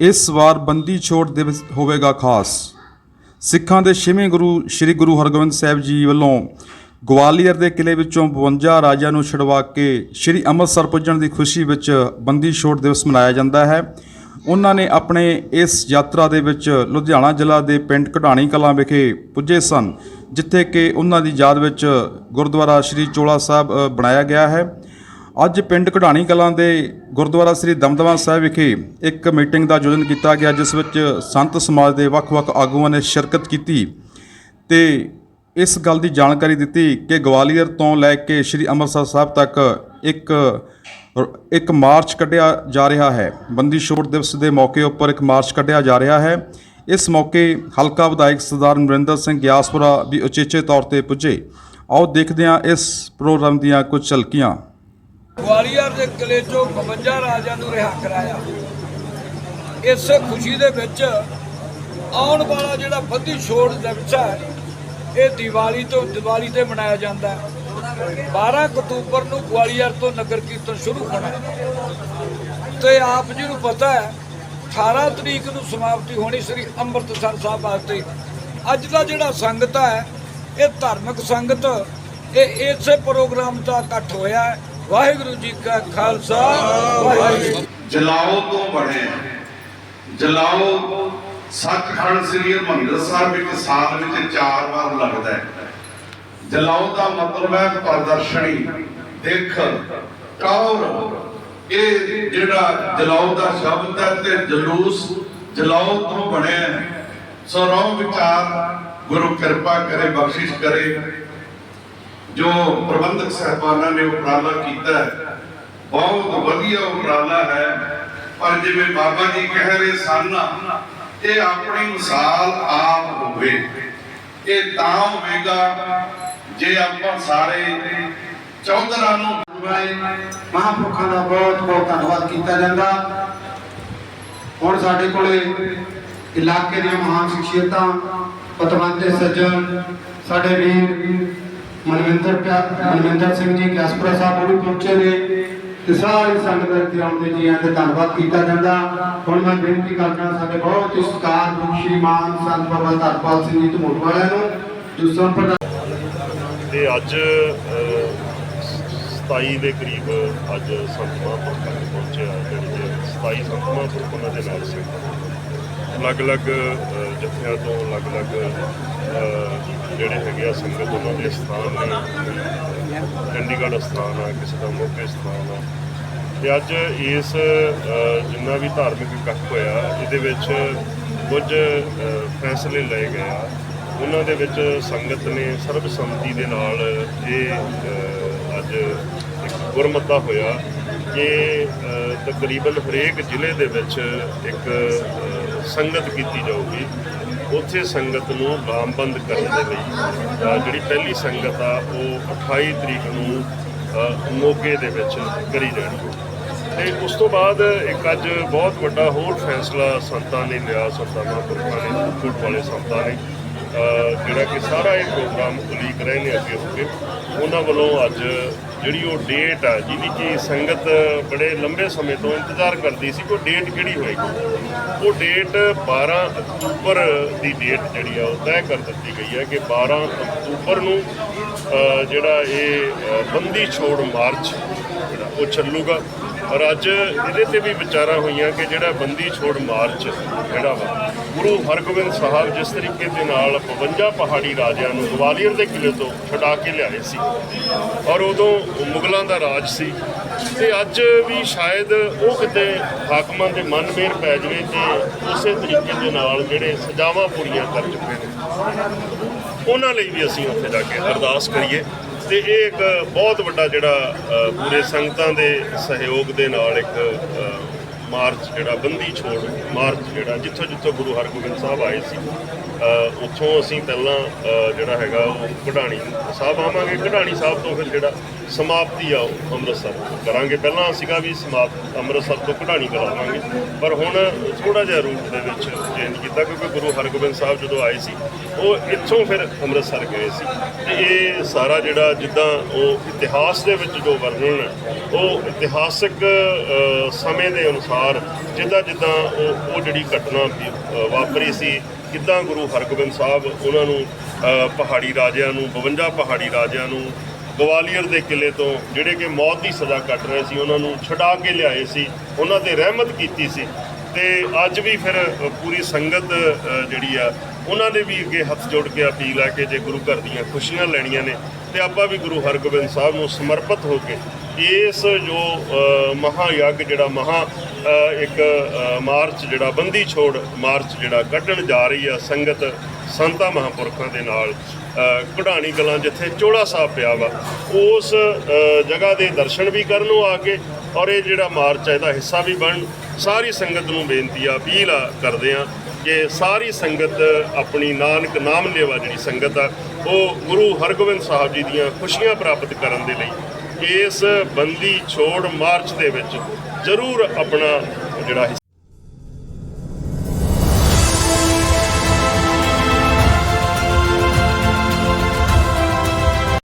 ਇਸ ਵਾਰ ਬੰਦੀ ਛੋੜ ਦਿਵਸ ਹੋਵੇਗਾ ਖਾਸ। ਸਿੱਖਾਂ ਦੇ ਛੇਵੇਂ ਗੁਰੂ, ਸ੍ਰੀ ਗੁਰੂ ਹਰਗੋਬਿੰਦ ਸਾਹਿਬ ਜੀ ਵੱਲੋਂ ਗਵਾਲੀਅਰ ਦੇ ਕਿਲੇ ਵਿੱਚੋਂ 52 ਰਾਜਿਆਂ ਨੂੰ ਛੁਡਵਾ ਕੇ ਸ੍ਰੀ ਅੰਮ੍ਰਿਤਸਰ ਪੁੱਜਣ ਦੀ ਖੁਸ਼ੀ ਵਿੱਚ ਬੰਦੀ ਛੋੜ ਦਿਵਸ ਮਨਾਇਆ ਜਾਂਦਾ ਹੈ। ਉਹਨਾਂ ਨੇ ਆਪਣੇ ਇਸ ਯਾਤਰਾ ਦੇ ਵਿੱਚ ਲੁਧਿਆਣਾ ਜ਼ਿਲ੍ਹਾ ਦੇ ਪਿੰਡ ਕਢਾਣੀ ਕਲਾਂ ਵਿਖੇ ਪੁੱਜੇ ਸਨ, ਜਿੱਥੇ ਕਿ ਉਹਨਾਂ ਦੀ ਯਾਦ ਵਿੱਚ ਗੁਰਦੁਆਰਾ ਸ੍ਰੀ ਚੋਲਾ ਸਾਹਿਬ ਬਣਾਇਆ ਗਿਆ ਹੈ। ਅੱਜ ਪਿੰਡ ਕਢਾਣੀ ਕਲਾਂ ਦੇ ਗੁਰਦੁਆਰਾ ਸ੍ਰੀ ਦਮਦਮਾ ਸਾਹਿਬ ਵਿਖੇ ਇੱਕ ਮੀਟਿੰਗ ਦਾ ਆਯੋਜਨ ਕੀਤਾ ਗਿਆ, ਜਿਸ ਵਿੱਚ ਸੰਤ ਸਮਾਜ ਦੇ ਵੱਖ-ਵੱਖ ਆਗੂਆਂ ਨੇ ਸ਼ਿਰਕਤ ਕੀਤੀ ਤੇ ਇਸ ਗੱਲ ਦੀ ਜਾਣਕਾਰੀ ਦਿੱਤੀ ਕਿ ਗਵਾਲੀਅਰ ਤੋਂ ਲੈ ਕੇ ਸ੍ਰੀ ਅੰਮ੍ਰਿਤਸਰ ਸਾਹਿਬ ਤੱਕ ਇੱਕ ਇੱਕ ਮਾਰਚ ਕੱਢਿਆ ਜਾ ਰਿਹਾ ਹੈ। ਬੰਦੀ ਛੋੜ ਦਿਵਸ ਦੇ ਮੌਕੇ ਉੱਪਰ ਇੱਕ ਮਾਰਚ ਕੱਢਿਆ ਜਾ ਰਿਹਾ ਹੈ। ਇਸ ਮੌਕੇ ਹਲਕਾ ਵਿਧਾਇਕ ਸਰਦਾਰ ਨਰਿੰਦਰ ਸਿੰਘ ਗਿਆਸਪੁਰਾ ਵੀ ਉਚੇਚੇ ਤੌਰ ਤੇ ਪੁੱਜੇ। ਆਓ ਦੇਖਦੇ ਹਾਂ ਇਸ ਪ੍ਰੋਗਰਾਮ ਦੀਆਂ ਕੁਝ ਝਲਕੀਆਂ। ਗਵਾਲੀਅਰ ਦੇ ਕਿਲੇ ਚੋਂ 52 ਰਾਜਿਆਂ ਨੂੰ ਰਿਹਾ ਕਰਾਇਆ। ਇਸੇ ਖੁਸ਼ੀ ਦੇ ਵਿੱਚ ਆਉਣ ਵਾਲਾ ਜਿਹੜਾ ਬੰਦੀ ਛੋੜ ਦਿਵਸ ਹੈ, ਇਹ ਦੀਵਾਲੀ ਤੋਂ ਦੀਵਾਲੀ ਤੇ ਮਨਾਇਆ ਜਾਂਦਾ ਹੈ। 12 ਅਕਤੂਬਰ ਨੂੰ ਗਵਾਲੀਅਰ ਤੋਂ ਨਗਰ ਕੀਰਤਨ ਸ਼ੁਰੂ ਹੋਣਾ ਹੈ। ਤੇ ਆਪ ਜੀ ਨੂੰ ਪਤਾ ਹੈ 18 ਤਰੀਕ ਨੂੰ ਸਮਾਪਤੀ ਹੋਣੀ ਸ੍ਰੀ ਅੰਮ੍ਰਿਤਸਰ ਸਾਹਿਬ ਵਾਸਤੇ। ਅੱਜ ਦਾ ਜਿਹੜਾ ਸੰਗਤ ਹੈ, ਇਹ ਧਾਰਮਿਕ ਸੰਗਤ, ਇਹ ਇਸੇ ਪ੍ਰੋਗਰਾਮ ਦਾ ਇਕੱਠ ਹੋਇਆ ਹੈ। ਵਾਹਿਗੁਰੂ ਜੀ ਕਾ ਖਾਲਸਾ, ਵਾਹਿਗੁਰੂ ਜਲਾਓ ਤੋਂ ਬਣੇ। ਜਲਾਓ ਸੱਚਖੰਡ ਸ੍ਰੀ ਹਰਿਮੰਦਰ ਸਾਹਿਬ ਵਿੱਚ, ਸਾਲ ਵਿੱਚ ਚਾਰ ਵਾਰ ਲੱਗਦਾ ਹੈ। ਜਲਾਓ ਦਾ ਮਤਲਬ ਹੈ ਪ੍ਰਦਰਸ਼ਨੀ, ਦੇਖ ਟੌਰ ਇਹ ਜਿਹੜਾ ਜਲਾਓ ਦਾ ਸ਼ਬਦ ਹੈ ਤੇ ਜਲੂਸ ਜਲਾਓ ਤੋਂ ਬਣਿਆ ਸੋ ਰੋ ਵਿਚਾਰ, ਗੁਰੂ ਕਿਰਪਾ ਕਰੇ, ਬਖਸ਼ਿਸ਼ ਕਰੇ। ਜੋ ਪ੍ਰਬੰਧਕ ਸਹਿਬਾਨਾਂ ਨੇ ਉਪਰਾਲਾ ਕੀਤਾ ਹੈ, ਬਹੁਤ ਵਧੀਆ ਉਪਰਾਲਾ ਹੈ। ਪਰ ਜਿਵੇਂ ਬਾਬਾ ਜੀ ਕਹਿ ਰਹੇ ਸਨ ਇਹ ਆਪਣੀ ਮਿਸਾਲ ਆਪ ਹੋਵੇ, ਇਹ ਤਾਂ ਹੋਵੇਗਾ ਜੇ ਆਪਾਂ ਸਾਰੇ ਚੌਧਰਾਂ ਨੂੰ ਵਾਲੇ ਮਹਾਂਪੁਰਖਾਂ ਦਾ ਬਹੁਤ ਬਹੁਤ ਧੰਨਵਾਦ ਕੀਤਾ ਜਾਂਦਾ। ਹੁਣ ਸਾਡੇ ਕੋਲੇ ਇਲਾਕੇ ਦੀਆਂ ਮਹਾਨ ਸ਼ਖਸੀਅਤਾਂ, ਪਤਵੰਤ ਸੱਜਣ, ਸਾਡੇ ਵੀਰ ਮਨਵਿੰਦਰ ਮਨਵਿੰਦਰ ਸਿੰਘ ਜੀ ਕਿਆਸਪੁਰਾ ਸਾਹਿਬ ਉਹ ਵੀ ਪਹੁੰਚੇ ਨੇ ਤੇ ਸਾਰੀ ਸੰਗਤ ਦੇ ਆਉਣ ਦੇ ਜੀਆਂ ਦੇ ਧੰਨਵਾਦ ਕੀਤਾ ਜਾਂਦਾ। ਹੁਣ ਮੈਂ ਬੇਨਤੀ ਕਰਦਾ ਸਾਡੇ ਬਹੁਤ ਹੀ ਸਤਿਕਾਰਯੋਗ ਸ਼੍ਰੀਮਾਨ ਸੰਤ ਬਾਬਾ ਧਰਪਾਲ ਸਿੰਘ ਜੀ ਧਮੋਟ ਵਾਲਿਆਂ ਨੂੰ, ਜੋ ਸੰਪਰਦਾ ਤੇ ਅੱਜ 27 ਦੇ ਕਰੀਬ ਅੱਜ ਸੰਤ ਮਹਾਂਪੁਰਖਾਂ ਦੇ ਪਹੁੰਚਿਆ, ਜਿਹੜੇ 27 ਸੰਤ ਮਹਾਂਪੁਰਖ ਦੇ ਨਾਲ ਸੀ। ਅਲੱਗ-ਅਲੱਗ ਅਹ, ਜਥਿਆਂ ਤੋਂ ਅਲੱਗ-ਅਲੱਗ ਜਿਹੜੇ ਹੈਗੇ ਆ ਸੰਗਤ ਉਹਨਾਂ ਦੇ ਸਥਾਨ ਨੇ। ਚੰਡੀਗੜ੍ਹ ਸਥਾਨ ਆ ਕਿਸੇ ਦਾ ਮੋਗੇ ਸਥਾਨ ਆ। ਤੇ ਅੱਜ ਇਸ ਜਿੰਨਾ ਵੀ ਧਾਰਮਿਕ ਇਕੱਠ ਹੋਇਆ ਇਹਦੇ ਵਿੱਚ ਕੁਝ ਫੈਸਲੇ ਲਏ ਗਏ ਆ। ਉਹਨਾਂ ਦੇ ਵਿੱਚ ਸੰਗਤ ਨੇ ਸਰਬਸੰਮਤੀ ਦੇ ਨਾਲ ਇਹ ਅੱਜ ਇੱਕ ਗੁਰਮਤਾ ਹੋਇਆ। ਕਿ ਤਕਰੀਬਨ ਹਰੇਕ ਜ਼ਿਲ੍ਹੇ ਦੇ ਵਿੱਚ ਇੱਕ ਸੰਗਤ ਕੀਤੀ ਜਾਊਗੀ, ਉੱਥੇ ਸੰਗਤ ਨੂੰ ਲਾਮਬੰਦ ਕਰਨ ਦੇ ਲਈ ਜਿਹੜੀ ਪਹਿਲੀ ਸੰਗਤ ਆ, ਉਹ 28 ਤਰੀਕ ਨੂੰ ਮੋਗੇ ਦੇ ਵਿੱਚ ਕਰੀ ਜਾਣੀ ਹੈ। ਤੇ ਉਸ ਤੋਂ ਬਾਅਦ ਇੱਕ ਅੱਜ ਬਹੁਤ ਵੱਡਾ ਹੋਰ ਫੈਸਲਾ ਸੰਤਾਂ ਨੇ ਲਿਆ, ਸੰਤਾਂ ਮਹਾਂਪੁਰਖਾਂ ਨੇ ਫੁੱਟ ਵਾਲੇ ਸੰਤਾਂ ਨੇ ਜਿਹੜਾ ਕਿ ਸਾਰਾ ਇਹ ਪ੍ਰੋਗਰਾਮ ਉਲੀਕ ਰਹੇ ਨੇ ਅੱਗੇ ਹੋ ਕੇ ਉਹਨਾਂ ਵੱਲੋਂ ਅੱਜ ਜਿਹੜੀ ਉਹ ਡੇਟ ਆ, ਜਿਹਦੀ ਕਿ ਸੰਗਤ ਬੜੇ ਲੰਬੇ ਸਮੇਂ ਤੋਂ ਇੰਤਜ਼ਾਰ ਕਰਦੀ ਸੀ ਕੋਈ ਡੇਟ ਕਿਹੜੀ ਹੋਏਗੀ? ਉਹ ਡੇਟ 12 ਅਕਤੂਬਰ ਦੀ ਡੇਟ ਜਿਹੜੀ ਆ, ਉਹ ਤੈਅ ਕਰ ਦਿੱਤੀ ਗਈ ਹੈ ਕਿ 12 ਅਕਤੂਬਰ ਨੂੰ ਜਿਹੜਾ ਇਹ ਬੰਦੀ ਛੋੜ ਮਾਰਚ ਉਹ ਚੱਲੂਗਾ। ਔਰ ਅੱਜ ਇਹਦੇ ਤੇ ਵੀ ਵਿਚਾਰਾਂ ਹੋਈਆਂ ਕਿ ਜਿਹੜਾ ਬੰਦੀ ਛੋੜ ਮਾਰਚ ਜਿਹੜਾ ਵਾ, ਗੁਰੂ ਹਰਗੋਬਿੰਦ ਸਾਹਿਬ ਜਿਸ ਤਰੀਕੇ ਦੇ ਨਾਲ 52 ਪਹਾੜੀ ਰਾਜਿਆਂ ਨੂੰ ਗਵਾਲੀਅਰ ਦੇ ਕਿਲੇ ਤੋਂ ਛੁਡਾ ਕੇ ਲਿਆਏ ਸੀ ਔਰ ਉਦੋਂ ਮੁਗਲਾਂ ਦਾ ਰਾਜ ਸੀ ਤੇ ਅੱਜ ਵੀ ਸ਼ਾਇਦ ਉਹ ਕਿਤੇ ਹਾਕਮਾਂ ਦੇ ਮਨ ਮੇਰ ਪੈ ਜਵੇ ਤੇ ਉਸੇ ਤਰੀਕੇ ਦੇ ਨਾਲ ਜਿਹੜੇ ਸਜ਼ਾਵਾਂ ਪੂਰੀਆਂ ਕਰ ਚੁੱਕੇ ਨੇ, ਉਹਨਾਂ ਲਈ ਵੀ ਅਸੀਂ ਉੱਥੇ ਜਾ ਕੇ ਅਰਦਾਸ ਕਰੀਏ। ਤੇ ਇਹ ਇੱਕ ਬਹੁਤ ਵੱਡਾ ਜਿਹੜਾ ਪੂਰੇ ਸੰਗਤਾਂ ਦੇ ਸਹਿਯੋਗ ਦੇ ਨਾਲ ਇੱਕ ਮਾਰਚ ਜਿਹੜਾ ਬੰਦੀ ਛੋੜ, ਮਾਰਚ ਜਿਹੜਾ ਜਿੱਥੋਂ ਜਿੱਥੋਂ ਗੁਰੂ ਹਰਗੋਬਿੰਦ ਸਾਹਿਬ ਆਏ ਸੀ ਉੱਥੋਂ ਅਸੀਂ ਪਹਿਲਾਂ ਜਿਹੜਾ ਹੈਗਾ ਉਹ ਕਢਾਣੀ ਸਾਹਿਬ ਆਵਾਂਗੇ। ਕਢਾਣੀ ਸਾਹਿਬ ਤੋਂ ਫਿਰ ਜਿਹੜਾ ਸਮਾਪਤੀ ਆ ਉਹ ਅੰਮ੍ਰਿਤਸਰ ਕਰਾਂਗੇ। ਪਹਿਲਾਂ ਸੀਗਾ ਵੀ ਸਮਾਪਤ ਅੰਮ੍ਰਿਤਸਰ ਤੋਂ ਕਢਾਣੀ ਕਰਾਵਾਂਗੇ। ਪਰ ਹੁਣ ਥੋੜਾ ਜਿਹਾ ਰੂਟ ਦੇ ਵਿੱਚ ਚੇਂਜ ਕੀਤਾ ਕਿਉਂਕਿ ਗੁਰੂ ਹਰਗੋਬਿੰਦ ਸਾਹਿਬ ਜਦੋਂ ਆਏ ਸੀ, ਉਹ ਇੱਥੋਂ ਫਿਰ ਅੰਮ੍ਰਿਤਸਰ ਗਏ ਸੀ। ਤੇ ਇਹ ਸਾਰਾ ਜਿਹੜਾ ਜਿੱਦਾਂ ਉਹ ਇਤਿਹਾਸ ਦੇ ਵਿੱਚ ਜੋ ਵਰਣਨ ਹੈ, ਉਹ ਇਤਿਹਾਸਕ ਸਮੇਂ ਦੇ ਅਨੁਸਾਰ ਅਨੁਸਾਰ ਜਿੱਦਾਂ ਜਿੱਦਾਂ ਉਹ ਉਹ ਜਿਹੜੀ ਘਟਨਾ ਵਾਪਰੀ ਸੀ, ਕਿੱਦਾਂ ਗੁਰੂ ਹਰਗੋਬਿੰਦ ਸਾਹਿਬ ਉਹਨਾਂ ਨੂੰ ਪਹਾੜੀ ਰਾਜਿਆਂ ਨੂੰ 52 ਪਹਾੜੀ ਰਾਜਿਆਂ ਨੂੰ, ਗਵਾਲੀਅਰ ਦੇ ਕਿਲੇ ਤੋਂ ਜਿਹੜੇ ਕਿ ਮੌਤ ਦੀ ਸਜ਼ਾ ਕੱਟ ਰਹੇ ਸੀ, ਉਹਨਾਂ ਨੂੰ ਛਡਾ ਕੇ ਲਿਆਏ ਸੀ, ਉਹਨਾਂ ਤੇ ਰਹਿਮਤ ਕੀਤੀ ਸੀ। ਤੇ ਅੱਜ ਵੀ ਫਿਰ ਪੂਰੀ ਸੰਗਤ ਜਿਹੜੀ ਆ, ਉਹਨਾਂ ਨੇ ਵੀ ਅੱਗੇ ਹੱਥ ਜੋੜ ਕੇ ਅਪੀਲ ਆ ਕਿ ਜੇ ਗੁਰੂ ਘਰ ਦੀਆਂ ਖੁਸ਼ੀਆਂ ਲੈਣੀਆਂ ਨੇ, ਤੇ ਆਪਾਂ ਵੀ ਗੁਰੂ ਹਰਗੋਬਿੰਦ ਸਾਹਿਬ ਨੂੰ ਸਮਰਪਿਤ ਹੋ ਕੇ ਇਸ ਜੋ ਅ, ਮਹਾਯੱਗ ਜਿਹੜਾ ਮਹਾ ਇੱਕ ਮਾਰਚ ਜਿਹੜਾ ਬੰਦੀ ਛੋੜ ਮਾਰਚ ਜਿਹੜਾ ਕੱਢਣ ਜਾ ਰਹੀ ਆ ਸੰਗਤ ਸੰਤਾਂ ਮਹਾਂਪੁਰਖਾਂ ਦੇ ਨਾਲ ਕਢਾਣੀ ਕਲਾਂ ਜਿੱਥੇ ਚੋੜਾ ਸਾਹਿਬ ਪਿਆ ਵਾ ਉਸ ਜਗ੍ਹਾ ਦੇ ਦਰਸ਼ਨ ਵੀ ਕਰਨ ਨੂੰ ਆ ਕੇ ਔਰ ਇਹ ਜਿਹੜਾ ਮਾਰਚ ਹੈ ਇਹਦਾ ਹਿੱਸਾ ਵੀ ਬਣ ਸਾਰੀ ਸੰਗਤ ਨੂੰ ਬੇਨਤੀ ਆ ਅਪੀਲ ਆ ਕਰਦੇ ਆ ਕਿ ਸਾਰੀ ਸੰਗਤ ਆਪਣੀ ਨਾਨਕ ਨਾਮ ਲੇਵਾ ਜਿਹੜੀ ਸੰਗਤ ਆ ਉਹ ਗੁਰੂ ਹਰਗੋਬਿੰਦ ਸਾਹਿਬ ਜੀ ਦੀਆਂ ਖੁਸ਼ੀਆਂ ਪ੍ਰਾਪਤ ਕਰਨ ਦੇ ਲਈ ਇਸ ਬੰਦੀ ਛੋੜ ਮਾਰਚ ਦੇ ਵਿੱਚ ਜ਼ਰੂਰ ਆਪਣਾ ਜਿਹੜਾ